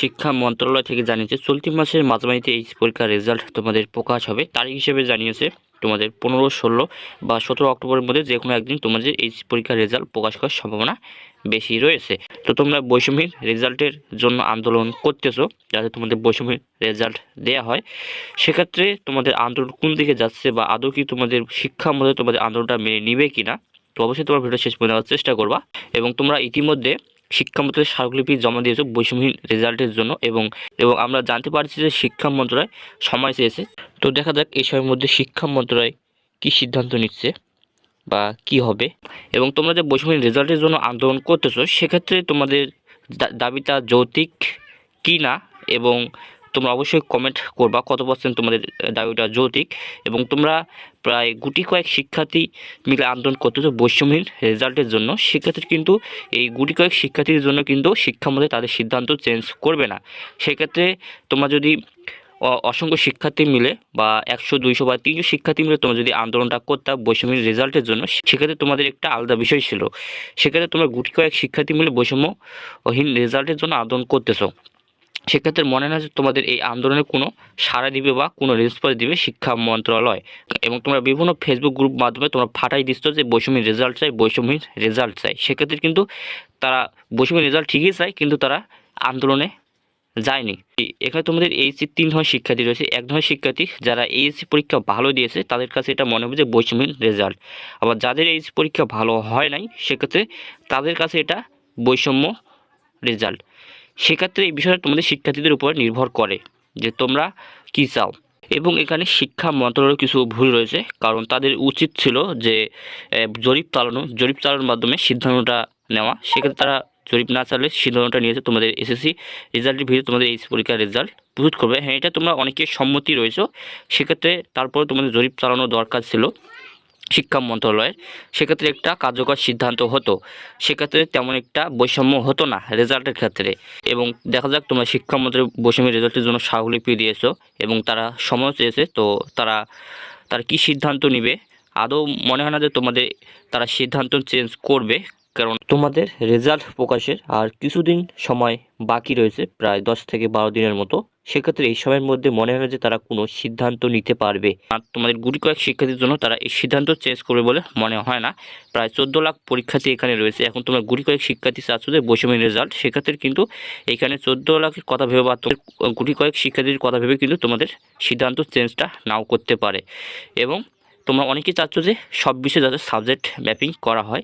শিক্ষা মন্ত্রণালয় থেকে জানিয়েছে, চলতি মাসের মাঝামাঝিতে এই পরীক্ষার রেজাল্ট তোমাদের প্রকাশ হবে। তারিখ হিসেবে জানিয়েছে তোমাদের পনেরো, ষোলো বা সতেরো অক্টোবরের মধ্যে যে কোনো একদিন তোমাদের এই পরীক্ষার রেজাল্ট প্রকাশ করার সম্ভাবনা বেশি রয়েছে। তো তোমরা বৈষম্যের রেজাল্টের জন্য আন্দোলন করতেছো, যাতে তোমাদের বৈষম্যের রেজাল্ট দেওয়া হয়। সেক্ষেত্রে তোমাদের আন্দোলন কোন দিকে যাচ্ছে বা আদৌ কি তোমাদের শিক্ষা মধ্যে তোমাদের আন্দোলনটা মেনে নিবে কি না তো অবশ্যই তোমার ভিডিও শেষ পর্যন্ত চেষ্টা করবা। এবং তোমরা ইতিমধ্যে শিক্ষা মন্ত্রালয় স্মারকলিপি জমা দিয়েছে বৈষম্যহীন রেজাল্টের জন্য এবং এবং আমরা জানতে পারছি যে শিক্ষা মন্ত্রণালয় সময় চেয়েছে। তো দেখা যাক এই সময়ের মধ্যে শিক্ষা মন্ত্রণালয় কী সিদ্ধান্ত নিচ্ছে বা কি হবে। এবং তোমরা যে বৈষম্যহীন রেজাল্টের জন্য আন্দোলন করতেছো, সেক্ষেত্রে তোমাদের দাবিটা যৌতিক কি না? এবং তোমরা অবশ্যই কমেন্ট করবা কত পার্সেন্ট তোমাদের দাবিটা যৌক্তিক এবং তোমরা প্রায় গুটি কয়েক শিক্ষার্থী মিলে আন্দোলন করতেছো বৈষম্যহীন রেজাল্টের জন্য। সেক্ষেত্রে কিন্তু এই গুটি কয়েক শিক্ষার্থীদের জন্য কিন্তু শিক্ষা মধ্যে তাদের সিদ্ধান্ত চেঞ্জ করবে না। সেক্ষেত্রে তোমরা যদি অসংখ্য শিক্ষার্থী মিলে বা একশো, দুইশো বা তিনশো শিক্ষার্থী মিলে তোমরা যদি আন্দোলনটা করতে বৈষম্যহীন রেজাল্টের জন্য, সেক্ষেত্রে তোমাদের একটা আলাদা বিষয় ছিল। সেক্ষেত্রে তোমরা গুটি কয়েক শিক্ষার্থী মিলে বৈষম্যহীন রেজাল্টের জন্য আন্দোলন করতেছো। সেক্ষেত্রে মনে না যে তোমাদের এই আন্দোলনে কোনো সাড়া দিবে বা কোনো রেসপন্স দিবে শিক্ষা মন্ত্রণালয়। এবং তোমরা বিভিন্ন ফেসবুক গ্রুপ মাধ্যমে তোমরা ফাটাই দিচ্ছ যে বৈষম্যহীন রেজাল্ট চাই, বৈষম্যহীন রেজাল্ট চাই। সেক্ষেত্রে কিন্তু তারা বৈষম্যহীন রেজাল্ট ঠিকই চায়, কিন্তু তারা আন্দোলনে যায়নি। এখানে তোমাদের এইচসি তিন ধরনের শিক্ষার্থী রয়েছে। এক ধরনের শিক্ষার্থী যারা এইচসি পরীক্ষা ভালো দিয়েছে, তাদের কাছে এটা মনে হবে যে বৈষম্যহীন রেজাল্ট আবার যাদের এইচসি পরীক্ষা ভালো হয় নাই, সেক্ষেত্রে তাদের কাছে এটা বৈষম্য রেজাল্ট সেক্ষেত্রে এই বিষয়টা তোমাদের শিক্ষার্থীদের উপর নির্ভর করে যে তোমরা কী চাও। এবং এখানে শিক্ষা মন্ত্রণালয়ের কিছু ভুল রয়েছে, কারণ তাদের উচিত ছিল যে জরিপ চালানো, জরিপ চালানোর মাধ্যমে সিদ্ধান্তটা নেওয়া। সেক্ষেত্রে তারা জরিপ না চালে সিদ্ধান্তটা নিয়েছে তোমাদের এসএসসি রেজাল্টের ভিতরে তোমাদের এই পরীক্ষার রেজাল্ট প্রস্তুত করবে। হ্যাঁ এটা তোমরা অনেকের সম্মতি রয়েছে। সেক্ষেত্রে তারপরে তোমাদের জরিপ চালানো দরকার ছিল। শিক্ষা মন্ত্রণালয়ের সেক্ষেত্রে একটা কার্যকর সিদ্ধান্ত হতো। সেক্ষেত্রে তেমন একটা বৈষম্য হতো না রেজাল্টের ক্ষেত্রে। এবং দেখা যাক তোমরা শিক্ষা মন্ত্রী বৈষম্য রেজাল্টের জন্য স্মারকলিপি দিয়েছ এবং তারা সময় চেয়েছে, তো তারা, তার কি সিদ্ধান্ত নিবে? আদৌ মনে হয় না যে তোমাদের তারা সিদ্ধান্ত চেঞ্জ করবে। কারণ তোমাদের রেজাল্ট প্রকাশের আর কিছুদিন সময় বাকি রয়েছে, প্রায় দশ থেকে বারো দিনের মতো। সেক্ষেত্রে এই সময়ের মধ্যে মনে হয় যে তারা কোনো সিদ্ধান্ত নিতে পারবে। আর তোমাদের গুটি কয়েক শিক্ষার্থীর জন্য তারা এই সিদ্ধান্ত চেঞ্জ করবে বলে মনে হয় না। প্রায় চোদ্দ লাখ পরীক্ষার্থী এখানে রয়েছে। এখন তোমরা গুটি কয়েক শিক্ষার্থী চাচ্ছ যে বৈষম্যের রেজাল্ট সেক্ষেত্রে কিন্তু এখানে চোদ্দ লাখের কথা ভেবে বা তোমাদের গুটি কয়েক শিক্ষার্থীর কথা ভেবে কিন্তু তোমাদের সিদ্ধান্ত চেঞ্জটা নাও করতে পারে। এবং তোমরা অনেকেই চাচ্ছ যে সব বিষয়ে যাতে সাবজেক্ট ম্যাপিং করা হয়।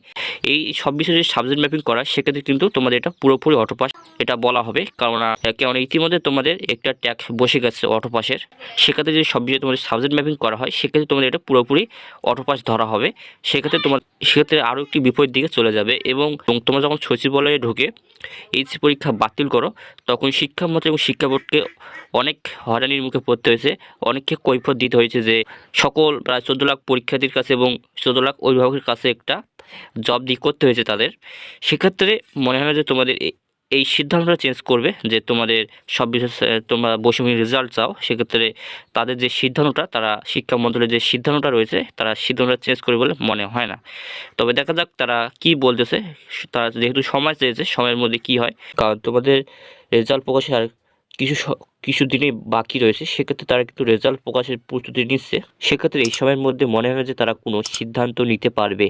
এই সব বিষয়ে যদি সাবজেক্ট ম্যাপিং করা সেক্ষেত্রে কিন্তু তোমাদের এটা পুরোপুরি অটোপাস এটা বলা হবে। কারণ কেন ইতিমধ্যে তোমাদের একটা ট্যাগ বসে গেছে অটোপাসের। সেক্ষেত্রে যদি সব বিষয়ে তোমাদের সাবজেক্ট ম্যাপিং করা হয়, সেক্ষেত্রে তোমাদের এটা পুরোপুরি অটোপাস ধরা হবে। সেক্ষেত্রে তোমার সেক্ষেত্রে আরও একটি বিপরীত দিকে চলে যাবে এবং তোমরা যখন সচিবালয়ে ঢুকে, এইচসি পরীক্ষা বাতিল করো, তখন শিক্ষামন্ত্রী এবং শিক্ষা বোর্ডকে অনেক হয়রানির মুখে পড়তে হয়েছে। অনেককে কৈফত দিতে হয়েছে যে, সকল প্রায় চোদ্দ লাখ পরীক্ষার্থীর কাছে এবং চোদ্দ লাখ অভিভাবকের কাছে একটা জবাবদিহি করতে হয়েছে তাদের। সেক্ষেত্রে মনে হয় যে তোমাদের এই সিদ্ধান্তটা চেঞ্জ করবে যে তোমাদের সব বিষয় তোমরা বৈষম্যিক রেজাল্ট চাও, সেক্ষেত্রে তাদের যে সিদ্ধান্তটা, তারা শিক্ষা মন্ত্রণালয়ের যে সিদ্ধান্তটা রয়েছে, তারা সিদ্ধান্তটা চেঞ্জ করবে বলে মনে হয় না। তবে দেখা যাক তারা কি বলতেছে। তারা যেহেতু সময় চেয়েছে, সময়ের মধ্যে কি হয়। কারণ তোমাদের রেজাল্ট প্রকাশের কিছু কিছু দিনে বাকি রয়েছে, সেক্ষেত্রে তারা কিন্তু রেজাল্ট প্রকাশের প্রস্তুতি নিচ্ছে। সেক্ষেত্রে এই সময়ের মধ্যে মনে হয় যে তারা কোনো সিদ্ধান্ত নিতে পারবে।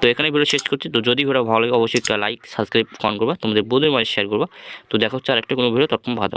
তো এখানে ভিডিও শেষ করছি। তো যদি ভিডিও ভালো লাগে, অবশ্যই একটা লাইক সাবস্ক্রাইব ফোন করবা। তোমাদের বন্ধুদের মাঝে শেয়ার করবা। তো দেখা হচ্ছে আর একটা কোনো ভিডিও তখন ভালো